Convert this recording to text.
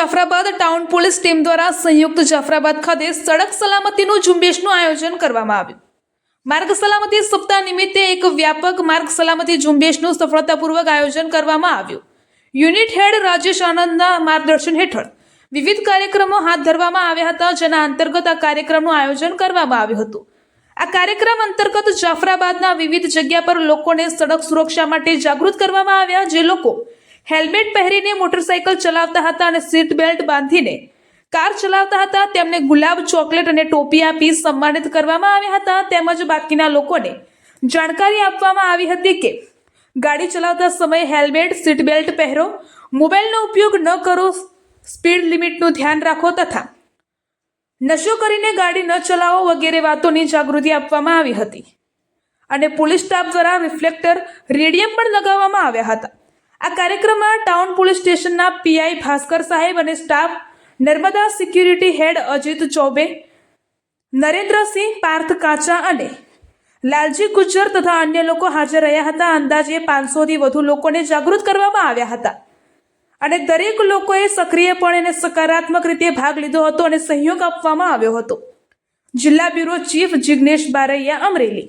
Jafrabad town police team દ્વારા સંયુક્ત જાફરાબાદ ખાતે સડક સલામતીનું ઝુંબેશનું આયોજન કરવામાં આવ્યું. માર્ગ સલામતી સપ્તાહ નિમિત્તે એક વ્યાપક માર્ગ સલામતી ઝુંબેશનું સફળતાપૂર્વક આયોજન કરવામાં આવ્યું. યુનિટ હેડ રાજેશ આનંદના માર્ગદર્શન હેઠળ વિવિધ કાર્યક્રમો હાથ ધરવામાં આવ્યા હતા, જેના અંતર્ગત આ કાર્યક્રમનું આયોજન કરવામાં આવ્યું હતું. આ કાર્યક્રમ અંતર્ગત જાફરાબાદના વિવિધ જગ્યા પર લોકોને સડક સુરક્ષા માટે જાગૃત કરવામાં આવ્યા, જે લોકો હેલ્મેટ પહેરીને મોટરસાયકલ ચલાવતા હતા અને સીટ બેલ્ટ બાંધીને કાર ચલાવતા હતા. તેમને ગુલાબ ચોકલેટ અને ટોપી આપી સન્માનિત કરવામાં આવ્યા હતા. તેમજ બાકીના લોકોને જાણકારી આપવામાં આવી હતી કે ગાડી ચલાવતા સમયે હેલ્મેટ, સીટ બેલ્ટ પહેરો, મોબાઈલનો ઉપયોગ ન કરો, સ્પીડ લિમિટનું ધ્યાન રાખો તથા નશો કરીને ગાડી ન ચલાવો વગેરે વાતોની જાગૃતિ આપવામાં આવી હતી. અને પોલીસ સ્ટાફ દ્વારા રિફ્લેક્ટર રેડિયમ પણ લગાવવામાં આવ્યા હતા. આ કાર્યક્રમમાં ટાઉન પોલીસ સ્ટેશનના પીઆઈ ભાસ્કર સાહેબ અને staff Narmada security head Ajit Chaube, Narendrasinh Parth Kacha અને લાલજી ગુજ્જર તથા અન્ય લોકો હાજર રહ્યા હતા. અંદાજે પાંચસોથી વધુ લોકોને જાગૃત કરવામાં આવ્યા હતા અને દરેક લોકોએ સક્રિયપણે અને સકારાત્મક રીતે ભાગ લીધો હતો અને સહયોગ આપવામાં આવ્યો હતો. જિલ્લા બ્યુરો ચીફ જિગ્નેશ બારૈયા અમરેલી